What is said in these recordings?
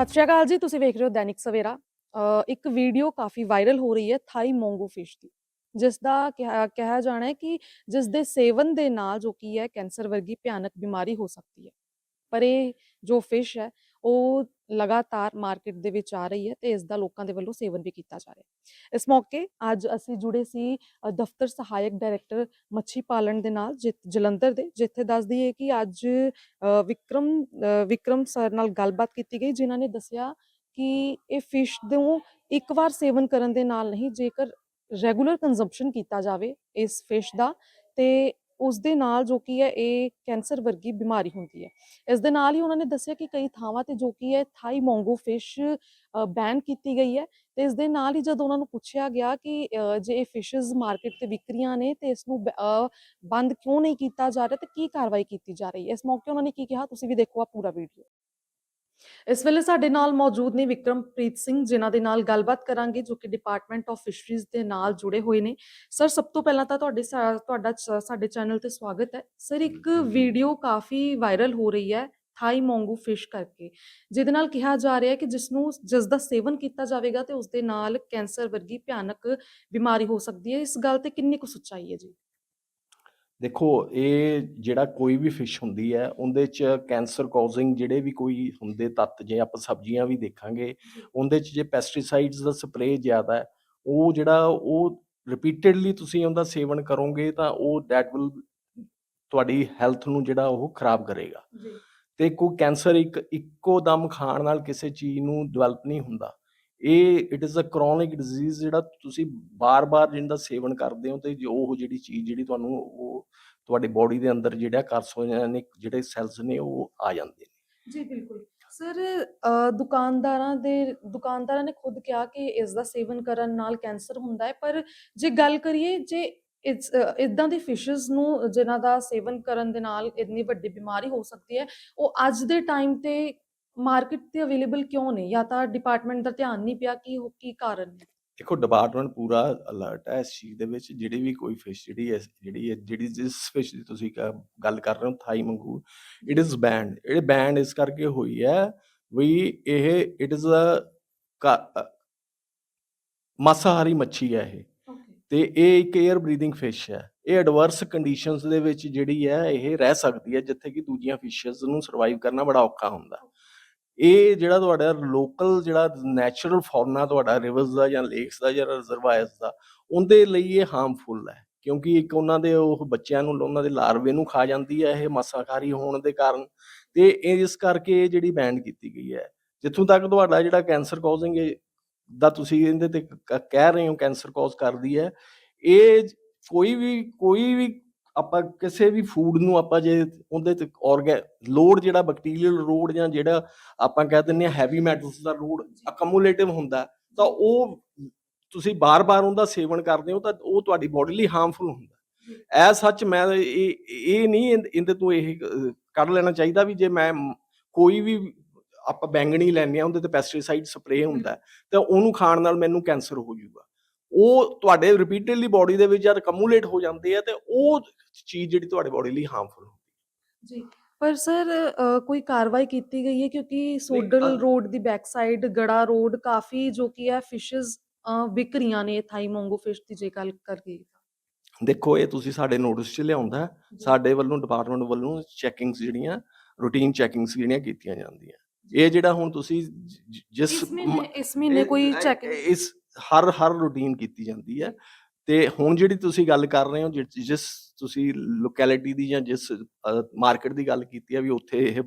ਸਤਿ ਸ਼੍ਰੀ ਅਕਾਲ ਜੀ ਤੁਸੀਂ ਵੇਖ ਰਹੇ ਹੋ ਦੈਨਿਕ ਸਵੇਰਾ। ਅ, ਇੱਕ ਵੀਡੀਓ ਕਾਫੀ ਵਾਇਰਲ ਹੋ ਰਹੀ ਹੈ ਥਾਈ ਮੋਂਗੋ ਫਿਸ਼ ਦੀ ਜਿਸ ਦਾ ਕਿਹਾ ਕਿਹਾ ਜਾਣਾ ਹੈ ਕਿ ਜਿਸ ਦੇ ਸੇਵਨ ਦੇ ਨਾਲ ਜੋ ਕੀ ਹੈ ਕੈਂਸਰ ਵਰਗੀ ਭਿਆਨਕ ਬਿਮਾਰੀ ਹੋ ਸਕਦੀ ਹੈ। ਪਰ ਇਹ ਜੋ ਫਿਸ਼ ਹੈ ਉਹ ਲਗਾਤਾਰ ਮਾਰਕੀਟ ਦੇ ਵਿੱਚ ਆ ਰਹੀ ਹੈ ਤੇ ਇਸ ਦਾ ਲੋਕਾਂ ਦੇ ਵੱਲੋਂ ਸੇਵਨ ਵੀ ਕੀਤਾ ਜਾ ਰਿਹਾ। ਹੈ ਇਸ ਮੌਕੇ ਅੱਜ ਅਸੀਂ ਜੁੜੇ ਸੀ ਦਫ਼ਤਰ ਸਹਾਇਕ ਡਾਇਰੈਕਟਰ ਮੱਛੀ ਪਾਲਣ ਦੇ ਨਾਲ ਜਲੰਧਰ ਦੇ, ਜਿੱਥੇ ਦੱਸਦੀ ਹੈ ਕਿ ਅੱਜ ਵਿਕਰਮ ਵਿਕਰਮ ਸਰ ਨਾਲ ਗੱਲਬਾਤ ਕੀਤੀ ਗਈ, ਜਿਨ੍ਹਾਂ ਨੇ ਦੱਸਿਆ ਕਿ ਇਹ ਫਿਸ਼ ਨੂੰ ਇੱਕ ਵਾਰ ਸੇਵਨ ਕਰਨ ਦੇ ਨਾਲ ਨਹੀਂ, ਜੇਕਰ ਰੈਗੂਲਰ ਕੰਜ਼ੰਪਸ਼ਨ ਕੀਤਾ ਜਾਵੇ ਇਸ ਫਿਸ਼ ਦਾ, ਤੇ ਉਸ ਦੇ ਨਾਲ ਜੋ ਕੀ ਹੈ, ਇਹ ਕੈਂਸਰ ਵਰਗੀ ਬਿਮਾਰੀ ਹੁੰਦੀ ਹੈ। ਇਸ ਦੇ ਨਾਲ ਹੀ ਉਹਨਾਂ ਨੇ ਦੱਸਿਆ ਕਿ ਕਈ ਥਾਵਾਂ ਤੇ ਜੋ ਕੀ ਹੈ, ਥਾਈ ਮੋਂਗੋ ਫਿਸ਼ ਬੈਨ ਕੀਤੀ ਗਈ ਹੈ ਤੇ ਇਸ ਦੇ ਨਾਲ ਹੀ ਜਦੋਂ ਉਹਨਾਂ ਨੂੰ ਪੁੱਛਿਆ ਗਿਆ ਕਿ ਜੇ ਇਹ ਫਿਸ਼ਸ ਮਾਰਕੀਟ ਤੇ ਵਿਕ ਰਹੀਆਂ ਨੇ ਤੇ ਇਸ ਨੂੰ ਬੰਦ ਕਿਉਂ ਨਹੀਂ ਕੀਤਾ ਜਾ ਰਿਹਾ ਤੇ ਕੀ ਕਾਰਵਾਈ ਕੀਤੀ ਜਾ ਰਹੀ ਹੈ? ਇਸ ਮੌਕੇ ਉਹਨਾਂ ਨੇ ਕੀ ਕਿਹਾ? ਤੁਸੀਂ ਵੀ ਦੇਖੋ ਆ ਪੂਰਾ ਵੀਡੀਓ ਇਸ ਵੇਲੇ ਸਾਡੇ ਨਾਲ ਮੌਜੂਦ ਨੇ ਵਿਕਰਮਪ੍ਰੀਤ ਸਿੰਘ ਜਿਨ੍ਹਾਂ ਦੇ ਨਾਲ ਗੱਲਬਾਤ ਕਰਾਂਗੇ ਜੋ ਕਿ ਡਿਪਾਰਟਮੈਂਟ ਆਫ ਫਿਸ਼ਰੀਜ਼ ਦੇ ਨਾਲ ਜੁੜੇ ਹੋਏ ਨੇ। ਸਰ ਸਭ ਤੋਂ ਪਹਿਲਾਂ ਤਾਂ ਤੁਹਾਡੇ ਤੁਹਾਡਾ ਸਾਡੇ ਚੈਨਲ ਤੇ ਸਵਾਗਤ ਹੈ। ਸਰ ਇੱਕ ਵੀਡੀਓ ਕਾਫੀ ਵਾਇਰਲ ਹੋ ਰਹੀ ਹੈ ਥਾਈ ਮੋਂਗੂ ਫਿਸ਼ ਕਰਕੇ ਜਿਹਦੇ ਨਾਲ ਕਿਹਾ ਜਾ ਰਿਹਾ ਹੈ ਕਿ ਜਿਸ ਨੂੰ ਜਿਸ ਦਾ ਸੇਵਨ ਕੀਤਾ ਜਾਵੇਗਾ ਤੇ ਉਸ ਦੇ ਨਾਲ ਕੈਂਸਰ ਵਰਗੀ ਭਿਆਨਕ ਬਿਮਾਰੀ ਹੋ ਸਕਦੀ ਹੈ। ਇਸ ਗੱਲ ਤੇ ਕਿੰਨੀ ਕੁ ਸੱਚਾਈ ਹੈ ਜੀ? ਦੇਖੋ ਇਹ ਜਿਹੜਾ ਕੋਈ ਵੀ ਫਿਸ਼ ਹੁੰਦੀ ਹੈ ਉਹਦੇ ਚ ਕੈਂਸਰ ਕਾਜ਼ਿੰਗ ਜਿਹੜੇ ਵੀ ਕੋਈ ਹੁੰਦੇ ਤੱਤ ਜੇ ਆਪਾਂ ਸਬਜ਼ੀਆਂ ਵੀ ਦੇਖਾਂਗੇ ਉਹਦੇ ਚ ਜੇ ਪੈਸਟੀਸਾਈਡਸ ਦਾ ਸਪਰੇਅ ਜ਼ਿਆਦਾ ਹੈ ਉਹ ਜਿਹੜਾ ਉਹ ਰਿਪੀਟਡਲੀ ਤੁਸੀਂ ਉਹਦਾ ਸੇਵਨ ਕਰੋਗੇ ਤਾਂ ਉਹ ਦੈਟ ਵਿਲ ਤੁਹਾਡੀ ਹੈਲਥ ਨੂੰ ਜਿਹੜਾ ਉਹ ਖਰਾਬ ਕਰੇਗਾ। ਜੀ। ਤੇ ਕੋਈ ਕੈਂਸਰ ਇੱਕ ਇੱਕੋ ਦਮ ਖਾਣ ਨਾਲ ਕਿਸੇ ਚੀਜ਼ ਨੂੰ ਡਿਵੈਲਪ ਨਹੀਂ ਹੁੰਦਾ। ਇਹ it is a chronic disease ਜਿਹੜਾ ਤੁਸੀਂ ਬਾਰ-ਬਾਰ ਜਿੰਦਾ ਸੇਵਨ ਕਰਦੇ ਹੋ ਤੇ ਜੋ ਉਹ ਜਿਹੜੀ ਚੀਜ਼ ਜਿਹੜੀ ਤੁਹਾਨੂੰ ਉਹ ਤੁਹਾਡੀ ਬੋਡੀ ਦੇ ਅੰਦਰ ਜਿਹੜਾ ਕਾਰਸੋਜੈਨਿਕ ਜਿਹੜੇ ਸੈਲਸ ਨੇ ਉਹ ਆ ਜਾਂਦੇ ਨੇ। ਜੀ, ਬਿਲਕੁਲ। ਸਰ ਦੁਕਾਨਦਾਰਾਂ ਦੇ, ਦੁਕਾਨਦਾਰਾਂ ਨੇ ਖੁਦ ਕਿਹਾ ਕਿ ਇਸ ਦਾ ਸੇਵਨ ਕਰਨ ਨਾਲ ਕੈਂਸਰ ਹੁੰਦਾ ਹੈ, ਪਰ ਜੇ ਗੱਲ ਕਰੀਏ, ਜੇ ਇਸ ਇਦਾਂ ਦੇ ਫਿਸ਼ਸ ਨੂੰ ਜਿਨ੍ਹਾਂ ਦਾ ਸੇਵਨ ਕਰਨ ਦੇ ਨਾਲ ਇੰਨੀ ਵੱਡੀ ਬਿਮਾਰੀ ਹੋ ਸਕਦੀ ਹੈ, ਉਹ ਅੱਜ ਦੇ ਟਾਈਮ ਤੇ ਮਾਰਕੀਟ ਤੇ ਅਵੇਲੇਬਲ ਕਿਉਂ ਨੇ ਜਾਂ ਤਾਂ ਡਿਪਾਰਟਮੈਂਟ ਦਾ ਧਿਆਨ ਨਹੀਂ ਪਿਆ ਕਿ ਉਹ ਕੀ ਕਾਰਨ ਹੈ ਦੇਖੋ ਡਿਪਾਰਟਮੈਂਟ ਪੂਰਾ ਅਲਰਟ ਹੈ ਇਸ ਚੀਜ਼ ਦੇ ਵਿੱਚ। ਜਿਹੜੀ ਵੀ ਕੋਈ ਫਿਸ਼ ਜਿਹੜੀ ਹੈ ਜਿਹੜੀ ਹੈ ਜਿਹੜੀ ਜਿਸ ਫਿਸ਼ ਦੀ ਤੁਸੀਂ ਕ- ਗੱਲ ਕਰ ਰਹੇ ਹੋ ਥਾਈ ਮੰਗੂ ਇਟ ਇਜ਼ ਬੈਂਡ ਇਹ ਬੈਂਡ ਇਸ ਕਰਕੇ ਹੋਈ ਹੈ ਵੀ ਇਹ ਇਟ ਇਜ਼ ਅ ਮਾਸਾਹਾਰੀ ਮੱਛੀ ਹੈ ਇਹ। ਤੇ ਇਹ ਇੱਕ 에ਅਰ ਬਰੀਥਿੰਗ ਫਿਸ਼ ਹੈ। ਇਹ ਐਡਵਰਸ ਕੰਡੀਸ਼ਨਸ ਦੇ ਵਿੱਚ ਜਿਹੜੀ ਹੈ ਇਹ ਰਹਿ ਸਕਦੀ ਹੈ ਜਿੱਥੇ ਕਿ ਦੂਜੀਆਂ ਫਿਸ਼ਸ ਨੂੰ ਸਰਵਾਈਵ ਕਰਨਾ ਬੜਾ ਔਖਾ ਹੁੰਦਾ। ਇਹ ਜਿਹੜਾ ਤੁਹਾਡਾ ਲੋਕਲ ਜਿਹੜਾ ਨੈਚੁਰਲ ਫੌਨਾ ਤੁਹਾਡਾ ਰਿਵਰਸ ਦਾ ਜਾਂ ਲੇਕਸ ਦਾ ਜਾਂ ਰਿਜ਼ਰਵਾਇਰਸ ਦਾ, ਉਹਦੇ ਲਈ ਇਹ ਹਾਰਮਫੁਲ ਹੈ। ਕਿਉਂਕਿ ਇੱਕ ਉਹਨਾਂ ਦੇ ਉਹ ਬੱਚਿਆਂ ਨੂੰ, ਉਹਨਾਂ ਦੇ ਲਾਰਵੇ ਨੂੰ ਖਾ ਜਾਂਦੀ ਹੈ, ਇਹ ਮਾਸਾਕਾਰੀ ਹੋਣ ਦੇ ਕਾਰਨ। ਤੇ ਇਹ ਇਸ ਕਰਕੇ ਇਹ ਜਿਹੜੀ ਬੈਨ ਕੀਤੀ ਗਈ ਹੈ। ਜਿੱਥੋਂ ਤੱਕ ਤੁਹਾਡਾ ਜਿਹੜਾ ਕੈਂਸਰ ਕਾਜ਼ਿੰਗ ਦਾ ਤੁਸੀਂ ਇਹਦੇ ਤੇ ਕ- ਕਹਿ ਰਹੇ ਹੋ ਕੈਂਸਰ ਕਾਜ਼ ਕਰਦੀ ਹੈ, ਇਹ ਕੋਈ ਵੀ ਕੋਈ ਵੀ ਆਪਾਂ ਕਿਸੇ ਵੀ ਫੂਡ ਨੂੰ ਆਪਾਂ ਜੇ ਉਹਦੇ ਤੇ ਔਰਗੈ ਲੋਡ ਜਿਹੜਾ ਬੈਕਟੀਰੀਅਲ ਲੋਡ ਜਾਂ ਜਿਹੜਾ ਆਪਾਂ ਕਹਿ ਦਿੰਦੇ ਆ ਹੈਵੀ ਮੈਟਲਸ ਦਾ ਲੋਡ ਅਕਮੂਲੇਟਿਵ ਹੁੰਦਾ ਤਾਂ ਉਹ ਤੁਸੀਂ ਬਾਰ-ਬਾਰ ਉਹਦਾ ਸੇਵਨ ਕਰਦੇ ਹੋ ਤਾਂ ਉਹ ਤੁਹਾਡੀ ਬੋਡੀ ਲਈ ਹਾਰਮਫੁਲ ਹੁੰਦਾ। ਐ ਸੱਚ ਮੈਂ ਇਹ ਇਹ ਨਹੀਂ ਇਹਦੇ- ਤੋਂ ਇਹ ਕੱਢ ਲੈਣਾ ਚਾਹੀਦਾ ਵੀ ਜੇ ਮੈਂ ਕੋਈ ਵੀ ਆਪਾਂ ਬੈਂਗਣੀ ਲੈਂਦੇ ਆ ਉਹਦੇ ਤੇ ਪੈਸਟੀਸਾਈਡ ਸਪਰੇਅ ਹੁੰਦਾ ਤਾਂ ਉਹਨੂੰ ਖਾਣ ਨਾਲ ਮੈਨੂੰ ਕੈਂਸਰ ਹੋ ਜਾਊਗਾ। ਉਹ ਤੁਹਾਡੇ ਰਿਪੀਟਡਲੀ ਬੋਡੀ ਦੇ ਵਿੱਚ ਜਦ ਕਮੂਲੇਟ ਹੋ ਜਾਂਦੇ ਆ ਤੇ ਉਹ ਚੀਜ਼ ਜਿਹੜੀ ਤੁਹਾਡੇ ਬੋਡੀ ਲਈ ਹਾਰਮਫੁਲ ਹੁੰਦੀ ਜੀ ਪਰ ਸਰ ਕੋਈ ਕਾਰਵਾਈ ਕੀਤੀ ਗਈ ਹੈ? ਕਿਉਂਕਿ ਸੋਡਲ ਰੋਡ ਦੀ ਬੈਕ ਸਾਈਡ ਗੜਾ ਰੋਡ ਕਾਫੀ ਜੋ ਕੀ ਹੈ ਫਿਸ਼ਸ ਵਿਕ ਨੇ ਥਾਈ ਮੋਂਗੋ ਫਿਸ਼ ਦੀ ਜੇ ਗੱਲ ਕਰੀਏ। ਦੇਖੋ ਇਹ ਤੁਸੀਂ ਸਾਡੇ ਨੋਟਿਸ 'ਚ ਲਿਆਉਂਦਾ। ਸਾਡੇ ਵੱਲੋਂ ਡਿਪਾਰਟਮੈਂਟ ਵੱਲੋਂ ਚੈਕਿੰਗਸ ਜਿਹੜੀਆਂ ਰੂਟੀਨ ਚੈਕਿੰਗਸ ਜਿਹੜੀਆਂ ਕੀਤੀਆਂ ਜਾਂਦੀਆਂ। ਇਹ ਜਿਹੜਾ ਹੁਣ ਤੁਸੀਂ ਜਿਸ ਇਸ ਮਹੀਨੇ ਕੋਈ ਚੈਕਿੰਗ ਇਸ ਹਰ ਹਰ ਰੂਟੀਨ ਕੀਤੀ ਜਾਂਦੀ ਹੈ। ਤੇ ਹੁਣ ਜਿਹੜੀ ਤੁਸੀਂ ਗੱਲ ਕਰ ਰਹੇ ਹੋ ਜਿਸ ਤੁਸੀਂ ਲੋਕੈਲਿਟੀ ਦੀ ਜਾਂ ਜਿਸ ਮਾਰਕੀਟ ਦੀ ਗੱਲ ਕੀਤੀ ਹੈ ਵੀ ਉੱਥੇ ਇਹ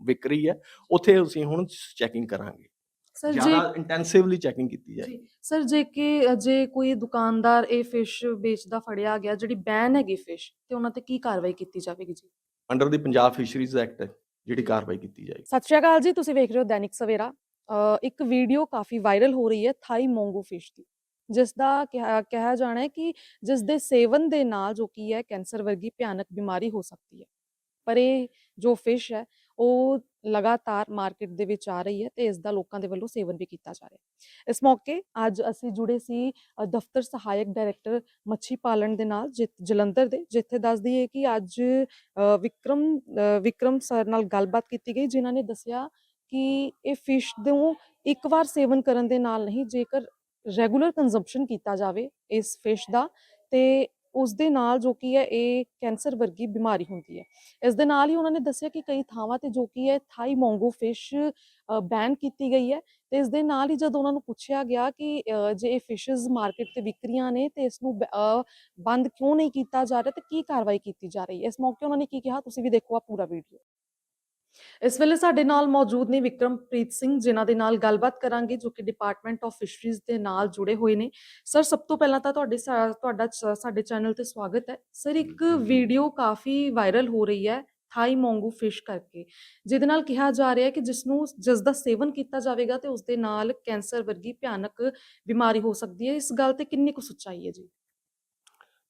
ਵਿਕ ਰਹੀ ਹੈ ਉੱਥੇ ਅਸੀਂ ਹੁਣ ਚੈਕਿੰਗ ਕਰਾਂਗੇ। ਸਰ ਜੇ ਜ਼ਿਆਦਾ ਇੰਟੈਂਸਿਵਲੀ ਚੈਕਿੰਗ ਕੀਤੀ ਜਾਏ। ਸਰ ਜੇ ਕਿ ਜੇ ਕੋਈ ਦੁਕਾਨਦਾਰ ਇਹ ਫਿਸ਼ ਵੇਚਦਾ ਫੜਿਆ ਗਿਆ ਜਿਹੜੀ ਬੈਨ ਹੈਗੀ ਫਿਸ਼ ਤੇ ਉਹਨਾਂ ਤੇ ਕੀ ਕਾਰਵਾਈ ਕੀਤੀ ਜਾਵੇਗੀ ਜੀ? Under the Punjab fisheries act ਜਿਹੜੀ ਕਾਰਵਾਈ ਕੀਤੀ ਜਾਏਗੀ। ਸਤਿ ਸ਼੍ਰੀ ਅਕਾਲ ਜੀ ਤੁਸੀਂ ਵੇਖ ਰਹੇ ਹੋ ਦੈਨਿਕ ਸਵੇਰਾ। ਇੱਕ ਵੀਡੀਓ ਕਾਫੀ ਵਾਇਰਲ ਹੋ ਰਹੀ ਹੈ ਥਾਈ ਮੋਂਗੋ ਫਿਸ਼ ਦੀ ਜਿਸ ਦਾ ਕਿਹਾ ਜਾਣਾ ਹੈ ਕਿ ਜਿਸ ਦੇ ਸੇਵਨ ਦੇ ਨਾਲ ਜੋ ਕੀ ਹੈ ਕੈਂਸਰ ਵਰਗੀ ਭਿਆਨਕ ਬਿਮਾਰੀ ਹੋ ਸਕਦੀ ਹੈ। ਪਰ ਇਹ ਜੋ ਫਿਸ਼ ਹੈ, ਉਹ ਲਗਾਤਾਰ ਮਾਰਕੀਟ ਦੇ ਵਿੱਚ ਆ ਰਹੀ ਹੈ ਤੇ ਇਸ ਦਾ ਲੋਕਾਂ ਦੇ ਵੱਲੋਂ ਸੇਵਨ ਵੀ ਕੀਤਾ ਜਾ ਰਿਹਾ ਇਸ ਮੌਕੇ ਅੱਜ ਅਸੀਂ ਜੁੜੇ ਸੀ ਦਫ਼ਤਰ ਸਹਾਇਕ ਡਾਇਰੈਕਟਰ ਮੱਛੀ ਪਾਲਣ ਦੇ ਨਾਲ, ਜਿ- ਜਲੰਧਰ ਦੇ, ਜਿੱਥੇ ਦੱਸਦੀ ਹੈ ਕਿ ਅੱਜ ਵਿਕਰਮ ਵਿਕਰਮ ਸਰ ਨਾਲ ਗੱਲਬਾਤ ਕੀਤੀ ਗਈ, ਜਿਨ੍ਹਾਂ ਨੇ ਦੱਸਿਆ ਕਿ ਇਹ ਫਿਸ਼ ਨੂੰ ਇੱਕ ਵਾਰ ਸੇਵਨ ਕਰਨ ਦੇ ਨਾਲ ਨਹੀਂ, ਜੇਕਰ ਰੈਗੂਲਰ ਕੰਜ਼ੰਪਸ਼ਨ ਕੀਤਾ ਜਾਵੇ ਇਸ ਫਿਸ਼ ਦਾ, ਤੇ ਉਸ ਦੇ ਨਾਲ ਜੋ ਕੀ ਹੈ, ਇਹ ਕੈਂਸਰ ਵਰਗੀ ਬਿਮਾਰੀ ਹੁੰਦੀ ਹੈ। ਇਸ ਦੇ ਨਾਲ ਹੀ ਉਹਨਾਂ ਨੇ ਦੱਸਿਆ ਕਿ ਕਈ ਥਾਵਾਂ ਤੇ ਜੋ ਕੀ ਹੈ ਥਾਈ ਮੋਂਗੋ ਫਿਸ਼ ਬੈਨ ਕੀਤੀ ਗਈ ਹੈ, ਤੇ ਇਸ ਦੇ ਨਾਲ ਹੀ ਜਦ ਉਹਨਾਂ ਨੂੰ ਪੁੱਛਿਆ ਗਿਆ ਕਿ ਜੇ ਇਹ ਫਿਸ਼ਸ ਮਾਰਕੀਟ ਤੇ ਵਿਕ ਰਹੀਆਂ ਨੇ, ਤੇ ਇਸ ਨੂੰ ਬੰਦ ਕਿਉਂ ਨਹੀਂ ਕੀਤਾ ਜਾ ਰਿਹਾ, ਤੇ ਕੀ ਕਾਰਵਾਈ ਕੀਤੀ ਜਾ ਰਹੀ ਹੈ? ਇਸ ਮੌਕੇ ਉਹਨਾਂ ਨੇ ਕੀ ਕਿਹਾ, ਤੁਸੀਂ ਵੀ ਦੇਖੋ ਆ ਪੂਰਾ ਵੀਡੀਓ ਇਸ ਵੇਲੇ ਸਾਡੇ ਨਾਲ ਮੌਜੂਦ ਨੇ ਵਿਕਰਮਪ੍ਰੀਤ ਸਿੰਘ ਜਿਨ੍ਹਾਂ ਦੇ ਨਾਲ ਗੱਲਬਾਤ ਕਰਾਂਗੇ ਜੋ ਕਿ ਡਿਪਾਰਟਮੈਂਟ ਆਫ ਫਿਸ਼ਰੀਜ਼ ਦੇ ਨਾਲ ਜੁੜੇ ਹੋਏ ਨੇ। ਸਰ ਸਭ ਤੋਂ ਪਹਿਲਾਂ ਤਾਂ ਤੁਹਾਡੇ ਸਾ- ਤੁਹਾਡਾ ਚ- ਸਾਡੇ ਚੈਨਲ ਤੇ ਸਵਾਗਤ ਹੈ। ਸਰ ਇੱਕ। ਵੀਡੀਓ ਕਾਫੀ ਵਾਇਰਲ ਹੋ ਰਹੀ ਹੈ ਥਾਈ ਮੋਂਗੂ ਫਿਸ਼ ਕਰਕੇ ਜਿਹਦੇ ਨਾਲ ਕਿਹਾ ਜਾ ਰਿਹਾ ਹੈ ਕਿ ਜਿਸ ਨੂੰ ਜਿਸ ਦਾ ਸੇਵਨ ਕੀਤਾ ਜਾਵੇਗਾ ਤੇ ਉਸ ਦੇ ਨਾਲ ਕੈਂਸਰ ਵਰਗੀ ਭਿਆਨਕ ਬਿਮਾਰੀ ਹੋ ਸਕਦੀ ਹੈ। ਇਸ ਗੱਲ ਤੇ ਕਿੰਨੀ ਕੁ ਸੱਚਾਈ ਹੈ ਜੀ?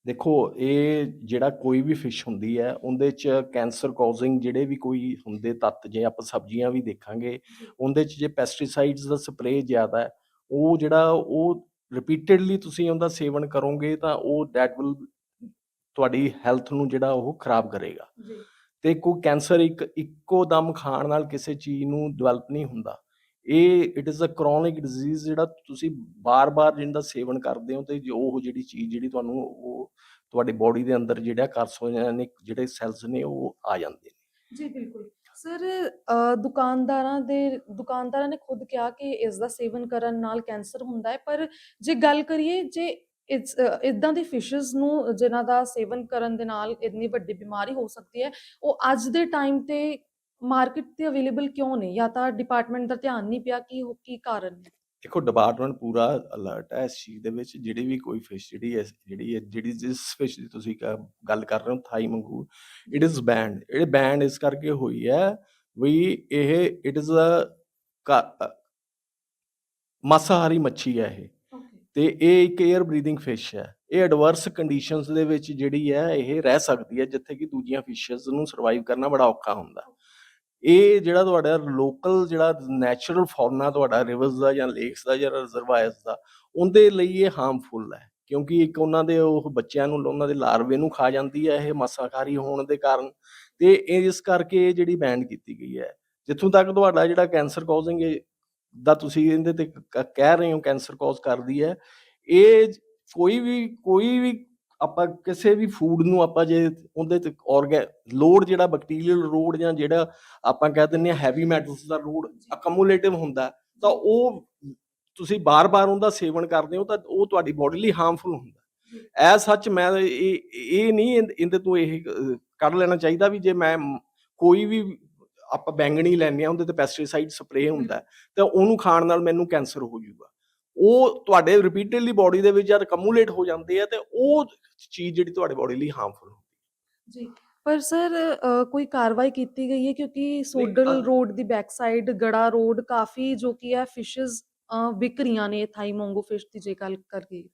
ਦੇਖੋ ਇਹ ਜਿਹੜਾ ਕੋਈ ਵੀ ਫਿਸ਼ ਹੁੰਦੀ ਹੈ ਉਹਦੇ ਚ ਕੈਂਸਰ ਕਾਜ਼ਿੰਗ ਜਿਹੜੇ ਵੀ ਕੋਈ ਹੁੰਦੇ ਤੱਤ ਜੇ ਆਪਾਂ ਸਬਜ਼ੀਆਂ ਵੀ ਦੇਖਾਂਗੇ ਉਹਦੇ ਚ ਜੇ ਪੈਸਟੀਸਾਈਡਸ ਦਾ ਸਪਰੇਅ ਜ਼ਿਆਦਾ ਹੈ ਉਹ ਜਿਹੜਾ ਉਹ ਰਿਪੀਟਡਲੀ ਤੁਸੀਂ ਉਹਦਾ ਸੇਵਨ ਕਰੋਗੇ ਤਾਂ ਉਹ ਦੈਟ ਵਿਲ ਤੁਹਾਡੀ ਹੈਲਥ ਨੂੰ ਜਿਹੜਾ ਉਹ ਖਰਾਬ ਕਰੇਗਾ। ਜੀ। ਤੇ ਕੋਈ ਕੈਂਸਰ ਇੱਕ ਇੱਕੋ ਦਮ ਖਾਣ ਨਾਲ ਕਿਸੇ ਚੀਜ਼ ਨੂੰ ਡਿਵੈਲਪ ਨਹੀਂ ਹੁੰਦਾ। ਇਹ it is a chronic disease ਜਿਹੜਾ ਤੁਸੀਂ ਬਾਰ-ਬਾਰ ਜਿੰਦਾ ਸੇਵਨ ਕਰਦੇ ਹੋ ਤੇ ਉਹ ਜਿਹੜੀ ਚੀਜ਼ ਜਿਹੜੀ ਤੁਹਾਨੂੰ ਉਹ ਤੁਹਾਡੀ ਬੋਡੀ ਦੇ ਅੰਦਰ ਜਿਹੜਾ ਕਾਰਸੋਜੈਨਿਕ ਜਿਹੜੇ ਸੈਲਸ ਨੇ ਉਹ ਆ ਜਾਂਦੇ ਨੇ। ਜੀ, ਬਿਲਕੁਲ। ਸਰ ਦੁਕਾਨਦਾਰਾਂ ਦੇ, ਦੁਕਾਨਦਾਰਾਂ ਨੇ ਖੁਦ ਕਿਹਾ ਕਿ ਇਸ ਦਾ ਸੇਵਨ ਕਰਨ ਨਾਲ ਕੈਂਸਰ ਹੁੰਦਾ ਹੈ, ਪਰ ਜੇ ਗੱਲ ਕਰੀਏ, ਜੇ ਇਸ ਇਦਾਂ ਦੇ ਫਿਸ਼ਸ ਨੂੰ ਜਿਨ੍ਹਾਂ ਦਾ ਸੇਵਨ ਕਰਨ ਦੇ ਨਾਲ ਇੰਨੀ ਵੱਡੀ ਬਿਮਾਰੀ ਹੋ ਸਕਦੀ ਹੈ, ਉਹ ਅੱਜ ਦੇ ਟਾਈਮ ਤੇ ਮਾਰਕੀਟ ਤੇ ਅਵੇਲੇਬਲ ਕਿਉਂ ਨਹੀਂ? ਜਾਂ ਤਾਂ ਡਿਪਾਰਟਮੈਂਟ ਦਾ ਧਿਆਨ ਨਹੀਂ ਪਿਆ ਕਿ ਉਹ ਕੀ ਕਾਰਨ ਹੈ ਦੇਖੋ ਡਿਪਾਰਟਮੈਂਟ ਪੂਰਾ ਅਲਰਟ ਹੈ ਇਸ ਚੀਜ਼ ਦੇ ਵਿੱਚ ਜਿਹੜੀ ਵੀ ਕੋਈ ਫਿਸ਼ ਜਿਹੜੀ ਹੈ ਜਿਹੜੀ ਹੈ ਜਿਹੜੀ ਜਿਸ ਫਿਸ਼ ਦੀ ਤੁਸੀਂ ਗੱਲ ਕਰ ਰਹੇ ਹੋ ਥਾਈ ਮੰਗੂਰ ਇਟ ਇਜ਼ ਬੈਂਡ ਇਹ ਬੈਂਡ ਇਸ ਕਰਕੇ ਹੋਈ ਹੈ ਵੀ ਇਹ ਇਟ ਇਜ਼ ਅ ਮਾਸਾਹਾਰੀ ਮੱਛੀ ਹੈ ਇਹ। ਤੇ ਇਹ ਇੱਕ 에ਅਰ ਬਰੀਥਿੰਗ ਫਿਸ਼ ਹੈ। ਇਹ ਐਡਵਰਸ ਕੰਡੀਸ਼ਨਸ ਦੇ ਵਿੱਚ ਜਿਹੜੀ ਹੈ ਇਹ ਰਹਿ ਸਕਦੀ ਹੈ ਜਿੱਥੇ ਕਿ ਦੂਜੀਆਂ ਫਿਸ਼ਸ ਨੂੰ ਸਰਵਾਈਵ ਕਰਨਾ ਬੜਾ ਔਖਾ ਹੁੰਦਾ। ਇਹ ਜਿਹੜਾ ਤੁਹਾਡਾ ਲੋਕਲ ਜਿਹੜਾ ਨੈਚੁਰਲ ਫੌਨਾ ਤੁਹਾਡਾ ਰਿਵਰਸ ਦਾ ਜਾਂ ਲੇਕਸ ਦਾ ਜਾਂ ਰਿਜ਼ਰਵਾਇਰਸ ਦਾ, ਉਹਦੇ ਲਈ ਇਹ ਹਾਰਮਫੁਲ ਹੈ। ਕਿਉਂਕਿ ਇੱਕ ਉਹਨਾਂ ਦੇ ਉਹ ਬੱਚਿਆਂ ਨੂੰ, ਉਹਨਾਂ ਦੇ ਲਾਰਵੇ ਨੂੰ ਖਾ ਜਾਂਦੀ ਹੈ, ਇਹ ਮਾਸਾਕਾਰੀ ਹੋਣ ਦੇ ਕਾਰਨ। ਤੇ ਇਹ ਇਸ ਕਰਕੇ ਇਹ ਜਿਹੜੀ ਬੈਨ ਕੀਤੀ ਗਈ ਹੈ। ਜਿੱਥੋਂ ਤੱਕ ਤੁਹਾਡਾ ਜਿਹੜਾ ਕੈਂਸਰ ਕਾਜ਼ਿੰਗ ਦਾ ਤੁਸੀਂ ਇਹਦੇ ਤੇ ਕ- ਕਹਿ ਰਹੇ ਹੋ ਕੈਂਸਰ ਕਾਜ਼ ਕਰਦੀ ਹੈ, ਇਹ ਕੋਈ ਵੀ ਕੋਈ ਵੀ ਆਪਾਂ ਕਿਸੇ ਵੀ ਫੂਡ ਨੂੰ ਆਪਾਂ ਜੇ ਉਹਦੇ ਤੇ ਔਰਗੈ ਲੋਡ ਜਿਹੜਾ ਬੈਕਟੀਰੀਅਲ ਲੋਡ ਜਾਂ ਜਿਹੜਾ ਆਪਾਂ ਕਹਿ ਦਿੰਦੇ ਆ ਹੈਵੀ ਮੈਟਲਸ ਦਾ ਲੋਡ ਅਕਮੂਲੇਟਿਵ ਹੁੰਦਾ ਤਾਂ ਉਹ ਤੁਸੀਂ ਬਾਰ-ਬਾਰ ਉਹਦਾ ਸੇਵਨ ਕਰਦੇ ਹੋ ਤਾਂ ਉਹ ਤੁਹਾਡੀ ਬੋਡੀ ਲਈ ਹਾਰਮਫੁਲ ਹੁੰਦਾ। ਐ ਸੱਚ ਮੈਂ ਇਹ ਇਹ ਨਹੀਂ ਇਹਦੇ- ਤੋਂ ਇਹ ਕੱਢ ਲੈਣਾ ਚਾਹੀਦਾ ਵੀ ਜੇ ਮੈਂ ਕੋਈ ਵੀ ਆਪਾਂ ਬੈਂਗਣੀ ਲੈਂਦੇ ਆ ਉਹਦੇ ਤੇ ਪੈਸਟੀਸਾਈਡ ਸਪਰੇਅ ਹੁੰਦਾ ਤਾਂ ਉਹਨੂੰ ਖਾਣ ਨਾਲ ਮੈਨੂੰ ਕੈਂਸਰ ਹੋ ਜਾਊਗਾ। ਉਹ ਤੁਹਾਡੇ ਰਿਪੀਟਡਲੀ ਬੋਡੀ ਦੇ ਵਿੱਚ ਜਦ ਕਮੂਲੇਟ ਹੋ ਜਾਂਦੇ ਆ ਤੇ ਉਹ ਚੀਜ਼ ਜਿਹੜੀ ਤੁਹਾਡੇ ਬੋਡੀ ਲਈ ਹਾਰਮਫੁਲ ਜੀ ਪਰ ਸਰ ਕੋਈ ਕਾਰਵਾਈ ਕੀਤੀ ਗਈ ਹੈ? ਕਿਉਂਕਿ ਸੋਡਲ ਰੋਡ ਦੀ ਬੈਕ ਸਾਈਡ ਗੜਾ ਰੋਡ ਕਾਫੀ ਜੋ ਕੀ ਹੈ ਫਿਸ਼ਸ ਵਿਕ ਨੇ ਥਾਈ ਮੋਂਗੋ ਫਿਸ਼ ਦੀ ਜੇ ਗੱਲ ਕਰੀਏ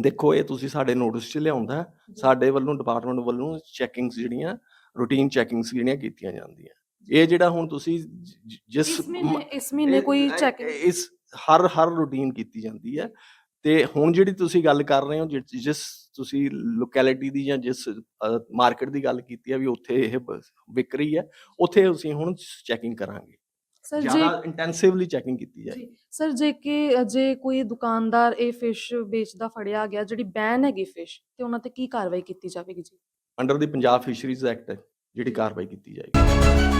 ਦੇਖੋ ਇਹ ਤੁਸੀਂ ਸਾਡੇ ਨੋਟਿਸ 'ਚ ਲਿਆਉਂਦਾ। ਸਾਡੇ ਵੱਲੋਂ ਡਿਪਾਰਟਮੈਂਟ ਵੱਲੋਂ ਚੈਕਿੰਗਸ ਜਿਹੜੀਆਂ ਰੂਟੀਨ ਚੈਕਿੰਗਸ ਜਿਹੜੀਆਂ ਕੀਤੀਆਂ ਜਾਂਦੀਆਂ। ਇਹ ਜਿਹੜਾ ਹੁਣ ਤੁਸੀਂ ਜਿਸ ਇਸ ਮਹੀਨੇ ਕੋਈ ਚੈਕਿੰਗ ਇਸ ਹਰ ਹਰ ਰੂਟੀਨ ਕੀਤੀ ਜਾਂਦੀ ਹੈ ਤੇ ਹੁਣ ਜਿਹੜੀ ਤੁਸੀਂ ਗੱਲ ਕਰ ਰਹੇ ਹੋ ਜਿਸ ਤੁਸੀਂ ਲੋਕੈਲਿਟੀ ਦੀ ਜਾਂ ਜਿਸ ਮਾਰਕੀਟ ਦੀ ਗੱਲ ਕੀਤੀ ਹੈ ਵੀ ਉੱਥੇ ਇਹ ਬ- ਵਿਕ ਰਹੀ ਹੈ ਉੱਥੇ ਅਸੀਂ ਹੁਣ ਚੈਕਿੰਗ ਕਰਾਂਗੇ। ਸਰ ਜੇ ਜ਼ਿਆਦਾ ਇੰਟੈਂਸਿਵਲੀ ਚੈਕਿੰਗ ਕੀਤੀ ਜਾਏਗੀ ਜੀ ਸਰ ਜੇ ਕਿ ਜੇ ਕੋਈ ਦੁਕਾਨਦਾਰ ਇਹ ਫਿਸ਼ ਵੇਚਦਾ ਫੜਿਆ ਗਿਆ ਜਿਹੜੀ ਬੈਨ ਹੈਗੀ ਫਿਸ਼ ਤੇ ਉਹਨਾਂ ਤੇ ਕੀ ਕਾਰਵਾਈ ਕੀਤੀ ਜਾਵੇਗੀ ਜੀ? Under the Punjab fisheries act ਜਿਹੜੀ ਕਾਰਵਾਈ ਕੀਤੀ ਜਾਏਗੀ।